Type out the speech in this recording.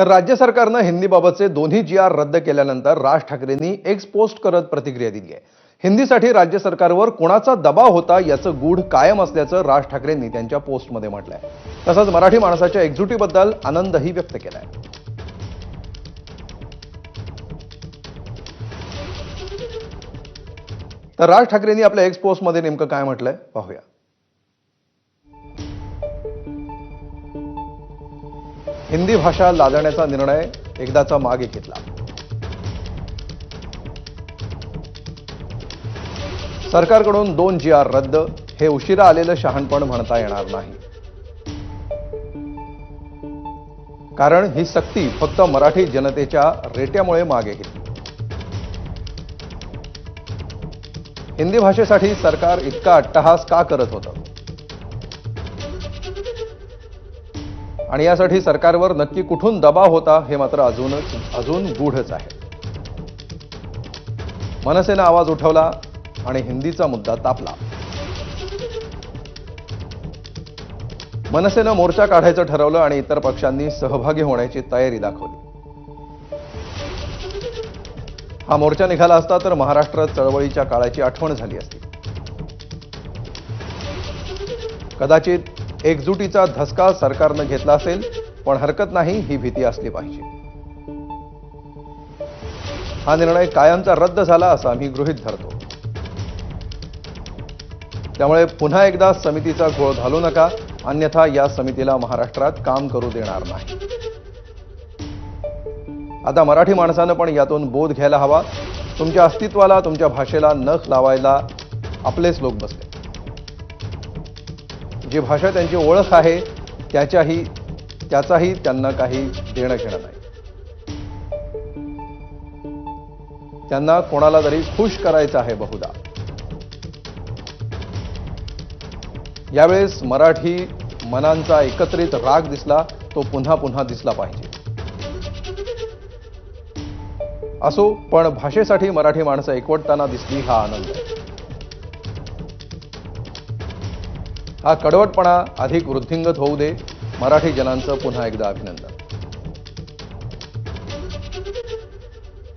तर राज्य सरकारनं हिंदीबाबतचे दोन्ही जी आर रद्द केल्यानंतर राज ठाकरेंनी एक्स पोस्ट करत प्रतिक्रिया दिली आहे. हिंदीसाठी राज्य सरकारवर कोणाचा दबाव होता याचं गूढ कायम असल्याचं राज ठाकरेंनी त्यांच्या पोस्टमध्ये म्हटलंय. तसंच मराठी माणसाच्या एकजुटीबद्दल आनंदही व्यक्त केलाय. तर राज ठाकरेंनी आपल्या एक्स पोस्टमध्ये नेमकं काय म्हटलंय? पाहूया. हिंदी भाषा लादण्याचा निर्णय एकदाचा मागे घेतला. सरकारकडून दोन जी आर रद्द हे उशिरा आलेलं शहाणपण म्हणता येणार नाही. कारण ही सक्ती फक्त मराठी जनतेच्या रेट्यामुळे मागे घेतली हिंदी भाषेसाठी सरकार इतका अट्टहास का करत होतं? आणि यासाठी सरकारवर नक्की कुठून दबाव होता हे मात्र अजूनच अजून गूढच आहे. मनसेनं आवाज उठवला आणि हिंदीचा मुद्दा तापला. मनसेनं मोर्चा काढायचं ठरवलं आणि इतर पक्षांनी सहभागी होण्याची तयारी दाखवली. हा मोर्चा निघाला असता तर महाराष्ट्र चळवळीच्या काळाची आठवण झाली असती. कदाचित एकजुटीचा धसका सरकारनं घेतला असेल पण हरकत नाही ही भीती असली पाहिजे. हा निर्णय कायमचा रद्द झाला असं आम्ही गृहीत धरतो. त्यामुळे पुन्हा एकदा समितीचा घोळ घालू नका अन्यथा या समितीला महाराष्ट्रात काम करू देणार नाही. आता मराठी माणसानं पण यातून बोध घ्यायला हवा. तुमच्या अस्तित्वाला तुमच्या भाषेला नख लावायला आपलेच लोक बसले. जी भाषा त्यांची ओळख आहे त्याच्याही त्याचाही त्यांना काही देणं घेणं नाही. त्यांना कोणाला तरी खुश करायचं आहे बहुधा. यावेळेस मराठी मनांचा एकत्रित राग दिसला तो पुन्हा पुन्हा दिसला पाहिजे. असो पण भाषेसाठी मराठी माणसं एकवटताना दिसली हा आनंद. हा कडवटपणा अधिक वृद्धिंगत होऊ दे. मराठी जनांचं पुन्हा एकदा अभिनंदन.